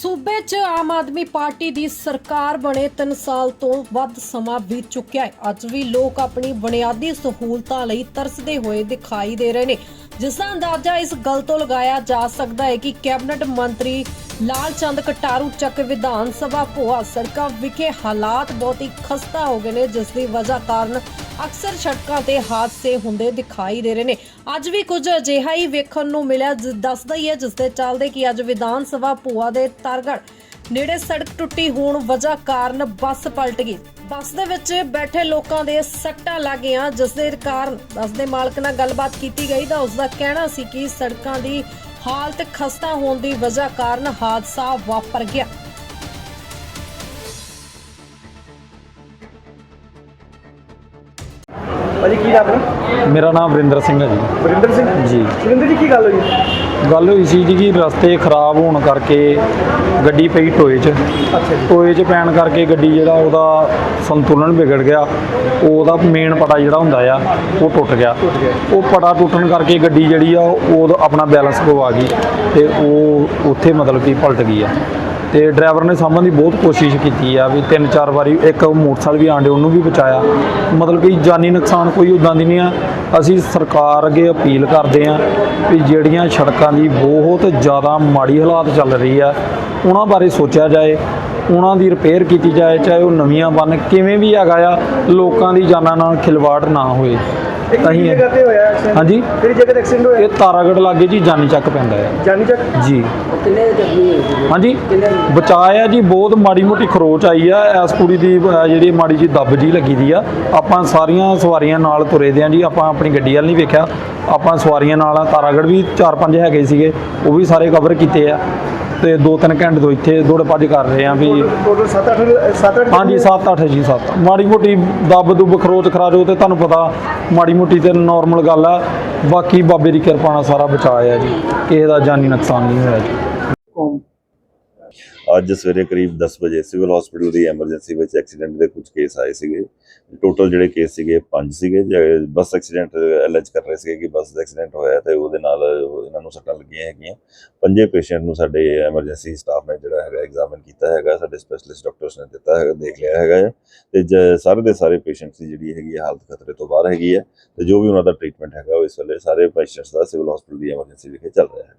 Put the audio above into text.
ਸੂਬੇ 'ਚ ਆਮ ਆਦਮੀ ਪਾਰਟੀ ਦੀ ਸਰਕਾਰ ਬਣੇ 3 ਸਾਲ ਤੋਂ ਵੱਧ ਸਮਾਂ ਬੀਤ ਚੁੱਕਿਆ ਹੈ। ਅੱਜ ਵੀ ਲੋਕ ਆਪਣੀ ਬੁਨਿਆਦੀ ਸਹੂਲਤਾਂ ਲਈ ਤਰਸਦੇ ਹੋਏ ਦਿਖਾਈ ਦੇ ਰਹੇ ਨੇ। ਜਿਸ ਦਾ ਅੰਦਾਜ਼ਾ ਇਸ ਗੱਲ ਤੋਂ ਲਗਾਇਆ ਜਾ ਸਕਦਾ ਹੈ ਕਿ ਕੈਬਨਿਟ ਮੰਤਰੀ ਲਾਲ ਚੰਦ ਕਟਾਰੂ ਚੱਕ ਵਿਧਾਨ ਸਭਾ ਭੋਆ ਸੜਕਾਂ ਵਿਖੇ ਹਾਲਾਤ ਬਹੁਤ ਹੀ ਖਸਤਾ ਹੋ ਗਏ ਨੇ, ਜਿਸ ਦੀ ਵਜ੍ਹਾ ਕਾਰਨ ਅਕਸਰ ਸੜਕਾਂ ਤੇ ਹਾਦਸੇ ਹੁੰਦੇ ਦਿਖਾਈ ਦੇ ਰਹੇ ਨੇ। ਅੱਜ ਵੀ ਕੁਝ ਅਜਿਹਾ ਹੀ ਵੇਖਣ ਨੂੰ ਮਿਲਿਆ ਦੱਸਦਾ ਹੀ ਹੈ, ਜਿਸ ਦੇ ਚੱਲਦੇ ਕਿ ਅੱਜ ਵਿਧਾਨ ਸਭਾ ਭੂਆ ਦੇ ਤਰਗੜ ਨੇੜੇ ਸੜਕ ਟੁੱਟੀ ਹੋਣ ਵਜ੍ਹਾ ਕਾਰਨ ਬੱਸ ਪਲਟ ਗਈ। ਬੱਸ ਦੇ ਵਿੱਚ ਬੈਠੇ ਲੋਕਾਂ ਦੇ ਸੱਟਾਂ ਲੱਗ ਗਈਆਂ, ਜਿਸ ਦੇ ਕਾਰਨ ਬੱਸ ਦੇ ਮਾਲਕ ਨਾਲ ਗੱਲਬਾਤ ਕੀਤੀ ਗਈ ਤਾਂ ਉਸ ਦਾ ਕਹਿਣਾ ਸੀ ਕਿ ਸੜਕਾਂ ਦੀ ਹਾਲਤ ਖਸਤਾ ਹੋਣ ਦੀ ਵਜ੍ਹਾ ਕਾਰਨ ਹਾਦਸਾ ਵਾਪਰ ਗਿਆ। ਭਾਜੀ ਕੀ ਨਾਮ ਹੈ? ਮੇਰਾ ਨਾਮ ਵਰਿੰਦਰ ਸਿੰਘ ਹੈ ਜੀ। ਵਰਿੰਦਰ ਸਿੰਘ? ਜੀ। ਵਰਿੰਦਰ ਜੀ ਕੀ ਗੱਲ ਹੋਈ? ਗੱਲ ਹੋਈ ਸੀ ਜੀ ਕਿ ਰਸਤੇ ਖਰਾਬ ਹੋਣ ਕਰਕੇ ਗੱਡੀ ਪਈ ਟੋਏ 'ਚ। ਅੱਛਾ ਜੀ। ਟੋਏ 'ਚ ਪੈਣ ਕਰਕੇ ਗੱਡੀ ਜਿਹੜਾ ਉਹਦਾ ਸੰਤੁਲਨ ਵਿਗੜ ਗਿਆ। ਉਹਦਾ ਮੇਨ ਪਟਾ ਜਿਹੜਾ ਹੁੰਦਾ ਆ ਉਹ ਟੁੱਟ ਗਿਆ। ਟੁੱਟ ਗਿਆ। ਉਹ ਪਟਾ ਟੁੱਟਣ ਕਰਕੇ ਗੱਡੀ ਜਿਹੜੀ ਆ ਉਹ ਆਪਣਾ ਬੈਲੈਂਸ ਗਵਾ ਗਈ ਤੇ ਉਹ ਉੱਥੇ ਮਤਲਬ ਕਿ ਪਲਟ ਗਈ ਆ। ਤੇ ਡਰਾਈਵਰ ਨੇ ਸਾਂਭਣ ਦੀ ਬਹੁਤ ਕੋਸ਼ਿਸ਼ ਕੀਤੀ ਆ ਵੀ ਤਿੰਨ ਚਾਰ ਵਾਰੀ ਇੱਕ ਮੋਟਰਸਾਈਕਲ ਵੀ ਆਂਡੇ ਉਹਨੂੰ ਵੀ ਬਚਾਇਆ। ਮਤਲਬ ਕਿ ਜਾਨੀ ਨੁਕਸਾਨ ਕੋਈ ਉਦਾਂ ਦੀ ਨਹੀਂ ਆ। ਅਸੀਂ ਸਰਕਾਰ ਅੱਗੇ ਅਪੀਲ ਕਰਦੇ ਆ ਵੀ ਜਿਹੜੀਆਂ ਸੜਕਾਂ ਦੀ ਬਹੁਤ ਜ਼ਿਆਦਾ ਮਾੜੀ ਹਾਲਾਤ ਚੱਲ ਰਹੀ ਆ, ਉਹਨਾਂ ਬਾਰੇ ਸੋਚਿਆ ਜਾਏ, ਉਹਨਾਂ ਦੀ ਰਿਪੇਅਰ ਕੀਤੀ ਜਾਏ, ਚਾਹੇ ਉਹ ਨਵੀਆਂ ਬਣ, ਕਿਵੇਂ ਵੀ ਹੈਗਾ ਆ, ਲੋਕਾਂ ਦੀ ਜਾਨਾਂ ਨਾਲ ਖਿਲਵਾੜ ਨਾ ਹੋਏ। ਅਸੀਂ- ਜਗ੍ਹਾ ਤੇ ਹੋਇਆ accident? ਹਾਂਜੀ। ਕਿਹੜੀ ਜਗ੍ਹਾ ਤੇ ਐਕਸੀਡੈਂਟ ਹੋਇਆ? ਇਹ ਤਾਰਾਗੜ ਲਾਗੇ ਜੀ ਜਾਨੀ ਚੱਕ ਪੈਂਦਾ ਆ ਜਾਨੀ ਚੱਕ? ਜੀ। ਕਿੰਨੇ ਜ਼ਖਮੀ ਹੋਏ ਸੀ? ਹਾਂਜੀ। ਬਚਾਇਆ ਜੀ ਬਹੁਤ ਮਾੜੀ ਮੋਟੀ ਖਰੋਚ ਆਈ ਆ। ਇਸ ਕੁੜੀ ਦੀ ਅਹ, ਜਿਹੜੀ ਮਾੜੀ ਜੀ ਦੱਬ ਜੀ ਲੱਗੀ ਦੀ ਆ। ਆਪਾਂ ਸਾਰੀਆਂ ਸਵਾਰੀਆਂ ਨਾਲ ਤੁਰੇ ਦੇ ਆ ਜੀ। ਆਪਾਂ ਆਪਣੀ ਗੱਡੀ ਵੱਲ ਨਹੀਂ ਵੇਖਿਆ। ਆਪਾਂ ਸਵਾਰੀਆਂ ਨਾਲ ਆ। ਤਾਰਾਗੜ ਵੀ 4-5 ਹੈਗੇ ਸੀਗੇ। ਉਹ ਵੀ ਸਾਰੇ ਕਵਰ ਕੀਤੇ ਆ। ਤੇ 2-3 ਘੰਟੇ ਤੋਂ ਇੱਥੇ ਦੌੜ ਭੱਜ ਕਰ ਰਹੇ ਆ ਵੀ ਟੋਟਲ 7-8 7-8 ਹਾਂਜੀ 7-8 ਜੀ 7 ਮਾੜੀ ਮੋਟੀ ਦੱਬ ਦੁੱਬ ਖਰੋਚ ਖਰਾਜੋ ਤੇ ਤੁਹਾਨੂੰ ਪਤਾ ਮਾੜੀ ਮੋਟੀ ਤੇ ਨਾਰਮਲ ਗੱਲ ਆ। ਬਾਕੀ ਬਾਬੇ ਦੀ ਕਿਰਪਾ ਨਾਲ ਸਾਰਾ ਬਚਾਇਆ ਜੀ। ਕਿਸੇ ਦਾ ਜਾਨੀ ਨੁਕਸਾਨ ਨਹੀਂ ਹੋਇਆ ਜੀ। ਅੱਜ ਸਵੇਰੇ ਕਰੀਬ 10 ਵਜੇ ਸਿਵਲ ਹਸਪੀਟਲ ਦੀ ਐਮਰਜੈਂਸੀ ਵਿੱਚ ਐਕਸੀਡੈਂਟ ਦੇ ਕੁਝ ਕੇਸ ਆਏ ਸੀਗੇ। ਟੋਟਲ ਜਿਹੜੇ ਕੇਸ ਸੀਗੇ 5 ਸੀਗੇ। ਜੇ ਬੱਸ ਐਕਸੀਡੈਂਟ ਐਲਜ ਕਰ ਰਹੇ ਸੀਗੇ ਕਿ ਬੱਸ ਦਾ ਐਕਸੀਡੈਂਟ ਹੋਇਆ ਤੇ ਉਹਦੇ ਨਾਲ ਇਹਨਾਂ ਨੂੰ ਸੱਟਾਂ ਲੱਗੀਆਂ ਹੈਗੀਆਂ। ਪੰਜੇ ਪੇਸ਼ੈਂਟ ਨੂੰ ਸਾਡੇ ਐਮਰਜੈਂਸੀ ਸਟਾਫ ਨੇ ਜਿਹੜਾ ਹੈਗਾ ਐਗਜ਼ਾਮਿਨ ਕੀਤਾ ਹੈਗਾ, ਸਾਡੇ ਸਪੈਸ਼ਲਿਸਟ ਡਾਕਟਰਸ ਨੇ ਦਿੱਤਾ ਹੈਗਾ, ਦੇਖ ਲਿਆ ਹੈਗਾ ਹੈ ਤੇ ਜ- ਸਾਰੇ ਦੇ ਸਾਰੇ ਪੇਸ਼ੈਂਟਸ ਦੀ ਜਿਹੜੀ ਹੈਗੀ ਹੈ ਹਾਲਤ ਖਤਰੇ ਤੋਂ ਬਾਹਰ ਹੈਗੀ ਹੈ ਤੇ ਜੋ ਵੀ ਉਹਨਾਂ ਦਾ ਟ੍ਰੀਟਮੈਂਟ ਹੈਗਾ, ਉਹ ਇਸ ਵੇਲੇ ਸਾਰੇ ਪੇਸ਼ੈਂਟਸ ਦਾ ਸਿਵਲ ਹਸਪੀਟਲ ਦੀ ਐਮਰਜੈਂਸੀ ਵਿਖੇ ਚੱਲ ਰਿਹਾ ਹੈ